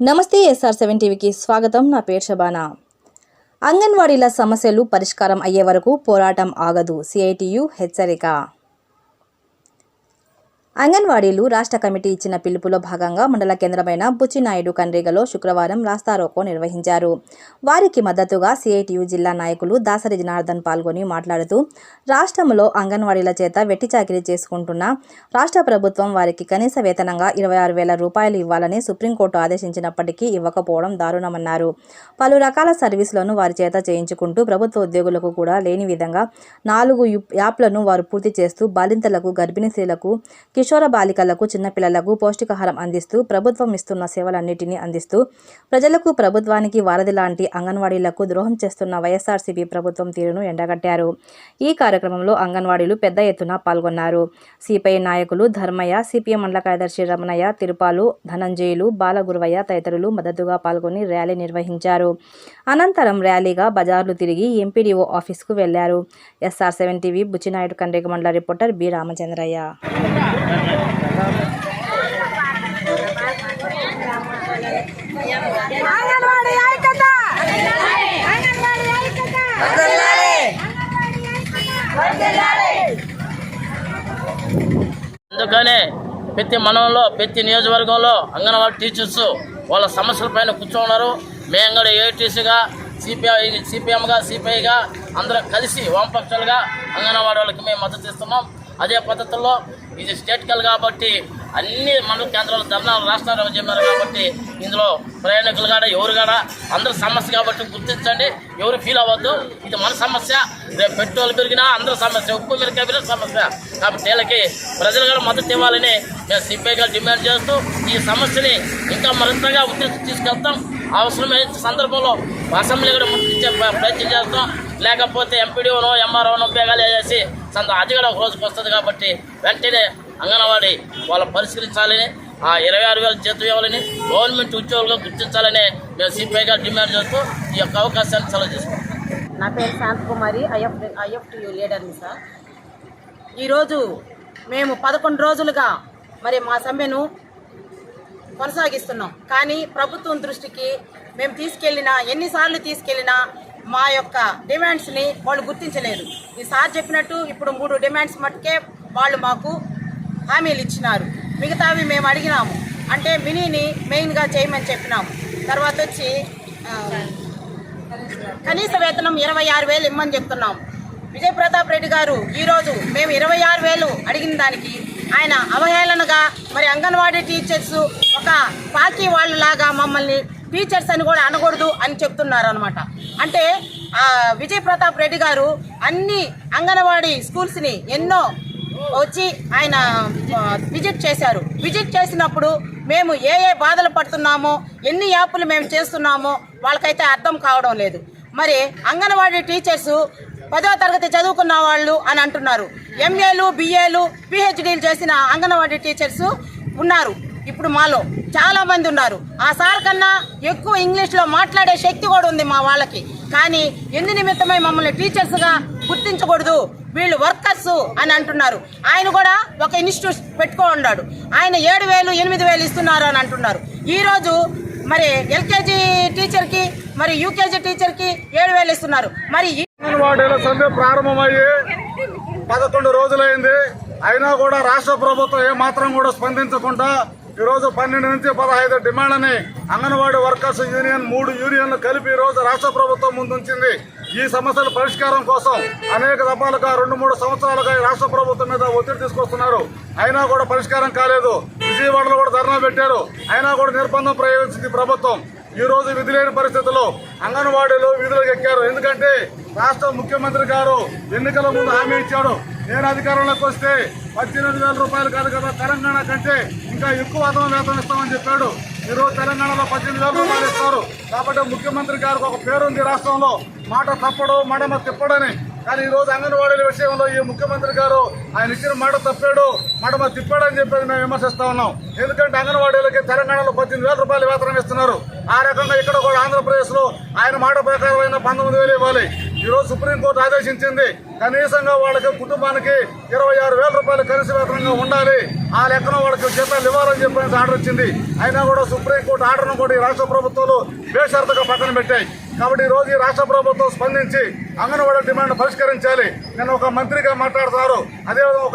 నమస్తే SR seven టీవీకి స్వాగతం. నా పేరు షబానా అంగన్వాడీల సమస్యలు పరిష్కారం అయ్యే వరకు పోరాటం ఆగదు. సిఐటియు హెచ్చరిక. అంగన్వాడీలు రాష్ట్ర కమిటీ ఇచ్చిన పిలుపులో భాగంగా మండల కేంద్రమైన బుచ్చినాయుడు కండ్రిగలో శుక్రవారం రాస్తారోకో నిర్వహించారు. వారికి మద్దతుగా సిఐటియు జిల్లా నాయకులు దాసరి జనార్దన్ పాల్గొని మాట్లాడుతూ రాష్ట్రంలో అంగన్వాడీల చేత వెట్టి చాకిరీ చేసుకుంటున్న రాష్ట్ర ప్రభుత్వం వారికి కనీస వేతనంగా ఇరవై ఆరు వేల రూపాయలు ఇవ్వాలని సుప్రీంకోర్టు ఆదేశించినప్పటికీ ఇవ్వకపోవడం దారుణమన్నారు. పలు రకాల సర్వీసులను వారి చేత చేయించుకుంటూ ప్రభుత్వ ఉద్యోగులకు కూడా లేని విధంగా నాలుగు యాప్లను వారు పూర్తి చేస్తూ బాలింతలకు గర్భిణీ స్త్రీలకు కిషోర బాలికలకు చిన్నపిల్లలకు పౌష్టికాహారం అందిస్తూ ప్రభుత్వం ఇస్తున్న సేవలన్నిటినీ అందిస్తూ ప్రజలకు ప్రభుత్వానికి వారధి లాంటి అంగన్వాడీలకు ద్రోహం చేస్తున్న వైఎస్ఆర్సీపీ ప్రభుత్వం తీరును ఎండగట్టారు. ఈ కార్యక్రమంలో అంగన్వాడీలు పెద్ద ఎత్తున పాల్గొన్నారు. సిపిఐ నాయకులు ధర్మయ్య సిపిఎం మండల కార్యదర్శి రమణయ్య తిరుపాలు ధనంజయులు బాలగురువయ్య తదితరులు మద్దతుగా పాల్గొని ర్యాలీ నిర్వహించారు. అనంతరం ర్యాలీగా బజార్లు తిరిగి ఎంపీడీఓ ఆఫీసుకు వెళ్ళారు. SR seven TV Buchinaidu Kandriga మండల రిపోర్టర్ బి రామచంద్రయ్య. అందుకనే ప్రతి మండలంలో ప్రతి నియోజకవర్గంలో అంగన్వాడీ టీచర్స్ వాళ్ళ సమస్యల పైన కూర్చోన్నారు మేము కూడా ఏటీసీగా సిపిఐ సిపిఎంగా సిపిఐగా అందరం కలిసి వామపక్షాలుగా అంగన్వాడీ వాళ్ళకి మేము మద్దతు ఇస్తున్నాం. అదే పద్ధతుల్లో ఇది స్టేట్కల్ కాబట్టి అన్ని మండల కేంద్రాలు ధర్నాలు రాష్ట్రాలు చెప్పారు కాబట్టి ఇందులో ప్రయాణికులు కాడ ఎవరు కాడ అందరి సమస్య కాబట్టి గుర్తించండి. ఎవరు ఫీల్ అవ్వద్దు. ఇది మన సమస్య. రేపు పెట్రోల్ పెరిగినా అందరి సమస్య. ఉప్పు మీద పెరిగిన సమస్య. కాబట్టి వీళ్ళకి ప్రజలు కూడా మద్దతు ఇవ్వాలని మేము సిపిఐగా డిమాండ్ చేస్తూ ఈ సమస్యని ఇంకా మరింతగా ఉద్దేశం తీసుకెళ్తాం. అవసరమైన సందర్భంలో అసెంబ్లీ కూడా ముట్టించే ప్రయత్నం చేస్తాం. లేకపోతే ఎంపీడీఓను ఎంఆర్ఓను ఉపయోగాలు వేసి సంత అధికారం రోజుకు ఒక రోజుకి వస్తుంది కాబట్టి వెంటనే అంగన్వాడీ వాళ్ళు పరిశీలించాలని ఆ ఇరవై ఆరు వేల జీతం ఇవ్వాలని గవర్నమెంట్ ఉద్యోగులుగా గుర్తించాలని మేము సిపిఐగా డిమాండ్ చేస్తూ ఈ యొక్క అవకాశాన్ని సెలవు చేసుకుంటాం నా పేరు శాంతకుమారి ఐఎఫ్ ఐఎఫ్టియు లీడర్ని సార్. ఈరోజు మేము పదకొండు రోజులుగా మరి మా సమ్మెను కొనసాగిస్తున్నాం. కానీ ప్రభుత్వం దృష్టికి మేము తీసుకెళ్ళినా ఎన్నిసార్లు తీసుకెళ్ళినా మా యొక్క డిమాండ్స్ని వాళ్ళు గుర్తించలేదు. ఈ సార్ చెప్పినట్టు ఇప్పుడు మూడు డిమాండ్స్ మట్టుకే వాళ్ళు మాకు హామీలు ఇచ్చినారు. మిగతావి మేము అడిగినాము. అంటే మినీని మెయిన్గా చేయమని చెప్పినాము. తర్వాత వచ్చి కనీస వేతనం ఇరవై ఆరు వేలు ఇమ్మని చెప్తున్నాం విజయ్ ప్రతాప్ రెడ్డి గారు ఈరోజు మేము ఇరవై ఆరు వేలు అడిగిన దానికి ఆయన అవహేళనగా మరి అంగన్వాడీ టీచర్స్ ఒక పార్టీ వాళ్ళలాగా మమ్మల్ని టీచర్స్ అని కూడా అనకూడదు అని చెప్తున్నారు అనమాట అంటే విజయ్ ప్రతాప్ రెడ్డి గారు అన్ని అంగన్వాడీ స్కూల్స్ని ఎన్నో వచ్చి ఆయన విజిట్ చేశారు. విజిట్ చేసినప్పుడు మేము ఏ ఏ బాధలు పడుతున్నామో ఎన్ని యాప్లు మేము చేస్తున్నామో వాళ్ళకైతే అర్థం కావడం లేదు. మరి అంగన్వాడీ టీచర్సు పదో తరగతి చదువుకున్న వాళ్ళు అని అంటున్నారు. ఎంఏలు బిఏలు పిహెచ్డీలు చేసిన అంగన్వాడీ టీచర్స్ ఉన్నారు. ఇప్పుడు మాలో చాలా మంది ఉన్నారు. ఆ సార్ కన్నా ఎక్కువ ఇంగ్లీష్లో మాట్లాడే శక్తి కూడా ఉంది మా వాళ్ళకి. కానీ ఎందు నిమిత్తమై మమ్మల్ని టీచర్స్గా గుర్తించకూడదు. వీళ్ళు వర్కర్స్ అని అంటున్నారు. ఆయన కూడా ఒక ఇన్స్టిట్యూట్ పెట్టుకో ఉన్నాడు ఆయన ఏడు వేలు ఎనిమిది వేలు ఇస్తున్నారు అని అంటున్నారు. ఈరోజు మరి ఎల్కేజీ టీచర్కి మరి యూకేజీ టీచర్కి ఏడు వేలు ఇస్తున్నారు. మరి ఈ- ప్రారంభమయ్యి పదకొండు రోజులైంది. అయినా కూడా రాష్ట్ర ప్రభుత్వం ఏమాత్రం మాత్రం కూడా స్పందించకుండా ఈ రోజు పన్నెండు నుంచి పదహైదు డిమాండ్లని అంగన్వాడీ వర్కర్స్ యూనియన్ మూడు యూనియన్లు కలిపి ఈరోజు రోజు రాష్ట్ర ప్రభుత్వం ముందుంచింది. ఈ సమస్యల పరిష్కారం కోసం అనేక దఫాలుగా రెండు మూడు సంవత్సరాలుగా రాష్ట్ర ప్రభుత్వం మీద ఒత్తిడి తీసుకొస్తున్నారు. అయినా కూడా పరిష్కారం కాలేదు. విజయవాడలో కూడా ధర్నా పెట్టారు. అయినా కూడా నిర్బంధం ప్రయోగించింది ప్రభుత్వం. ఈ రోజు విధి లేని పరిస్థితుల్లో అంగన్వాడీలు విధులకు ఎక్కారు. ఎందుకంటే రాష్ట్ర ముఖ్యమంత్రి గారు ఎన్నికల ముందు హామీ ఇచ్చాడు. నేను అధికారంలోకి వస్తే పద్దెనిమిది వేల రూపాయలు కాదు కదా తెలంగాణ కంటే ఇంకా ఎక్కువ అదనం వేతనం ఇస్తామని చెప్పాడు. ఈరోజు తెలంగాణలో పద్దెనిమిది వేల రూపాయలు ఇస్తారు. కాబట్టి ముఖ్యమంత్రి గారికి ఒక పేరుంది రాష్ట్రంలో. మాట తప్పడు మడమ తిప్పడని కానీ ఈ రోజు అంగన్వాడీల విషయంలో ఈ ముఖ్యమంత్రి గారు ఆయన ఇచ్చిన మాట తప్పాడు మాట మా తిప్పాడని చెప్పేది మేము విమర్శిస్తా ఉన్నాం. ఎందుకంటే అంగన్వాడీలకి తెలంగాణలో పద్దెనిమిది వేల రూపాయలు వేతనం ఇస్తున్నారు. ఆ రకంగా ఇక్కడ కూడా ఆంధ్రప్రదేశ్లో ఆయన మాట ప్రకారమైన పంతొమ్మిది వేలు ఇవ్వాలి. ఈ రోజు సుప్రీంకోర్టు ఆదేశించింది కనీసంగా వాళ్ళకి కుటుంబానికి ఇరవై ఆరు వేల రూపాయలు కనీస వేతనంగా ఉండాలి. ఆ లెక్కన వాళ్ళకి జీతాలు ఇవ్వాలని చెప్పేసి ఆర్డర్ వచ్చింది అయినా కూడా సుప్రీంకోర్టు ఆర్డర్ను కూడా ఈ రాష్ట్ర ప్రభుత్వాలు బేషరతుగా పక్కన పెట్టాయి. కాబట్టి ఈ రోజు ఈ రాష్ట్ర ప్రభుత్వం స్పందించి అంగన్వాడీ డిమాండ్ పరిష్కరించాలి. నేను ఒక మంత్రిగా మాట్లాడతారు. అదేవిధంగా ఒక